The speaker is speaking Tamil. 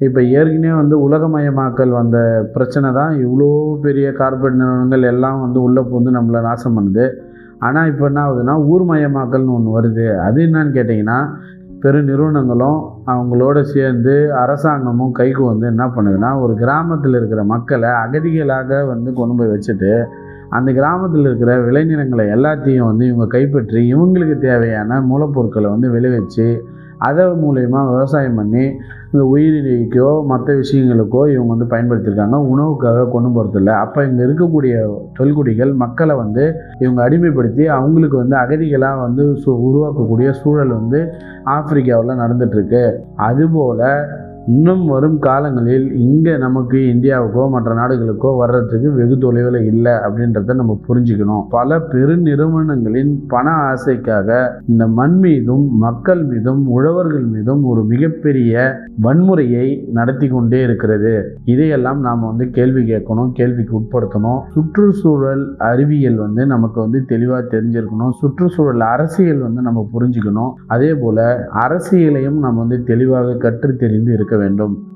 இப்போ ஏற்கனவே வந்து உலகமயமாக்கல் வந்த பிரச்சனை தான் இவ்வளோ பெரிய கார்ப்பரேட் நிறுவனங்கள் எல்லாம் வந்து உள்ளே புகுந்து நம்மளை நாசம் பண்ணுது. ஆனால் இப்போ என்ன ஆகுதுன்னா ஊர்மயமாக்கல்னு ஒன்று வருது. அது என்னன்னு கேட்டிங்கன்னா பெரு நிறுவனங்களும் அவங்களோட சேர்ந்து அரசாங்கமும் கைக்கு வந்து என்ன பண்ணுதுன்னா ஒரு கிராமத்தில் இருக்கிற மக்களை அகதிகளாக வந்து கொண்டு போய் வச்சுட்டு அந்த கிராமத்தில் இருக்கிற விளைநிலங்களை எல்லாத்தையும் வந்து இவங்க கைப்பற்றி இவங்களுக்கு தேவையான மூலப்பொருட்களை வந்து விளைவிச்சு அதை மூலயமா விவசாயம் பண்ணி இந்த உயிரினைக்கோ மற்ற விஷயங்களுக்கோ இவங்க வந்து பயன்படுத்தியிருக்காங்க. உணவுக்காக கொண்டு போகிறதில்ல அப்போ இங்கே இருக்கக்கூடிய தொல்குடிகள் மக்களை வந்து இவங்க அடிமைப்படுத்தி அவங்களுக்கு வந்து அகதிகளாக வந்து சு உருவாக்கக்கூடிய சூழல் வந்து ஆப்பிரிக்காவில் நடந்துகிட்ருக்கு அதுபோல் இன்னும் வரும் காலங்களில் இங்கே நமக்கு இந்தியாவுக்கோ மற்ற நாடுகளுக்கோ வர்றதுக்கு வெகு தொலைவில் இல்லை அப்படின்றத நம்ம புரிஞ்சுக்கணும். பல பெருநிறுவனங்களின் பண ஆசைக்காக இந்த மண் மீதும் மக்கள் மீதும் உழவர்கள் மீதும் ஒரு மிகப்பெரிய வன்முறையை நடத்தி கொண்டே இருக்கிறது. இதையெல்லாம் நாம் வந்து கேள்வி கேட்கணும் கேள்விக்கு உட்படுத்தணும். சுற்றுச்சூழல் அறிவியல் வந்து நமக்கு வந்து தெளிவாக தெரிஞ்சிருக்கணும். சுற்றுச்சூழல் அரசியல் வந்து நம்ம புரிஞ்சுக்கணும். அதே போல் அரசியலையும் நம்ம வந்து தெளிவாக கற்று தெரிந்து இருக்க வேண்டும்.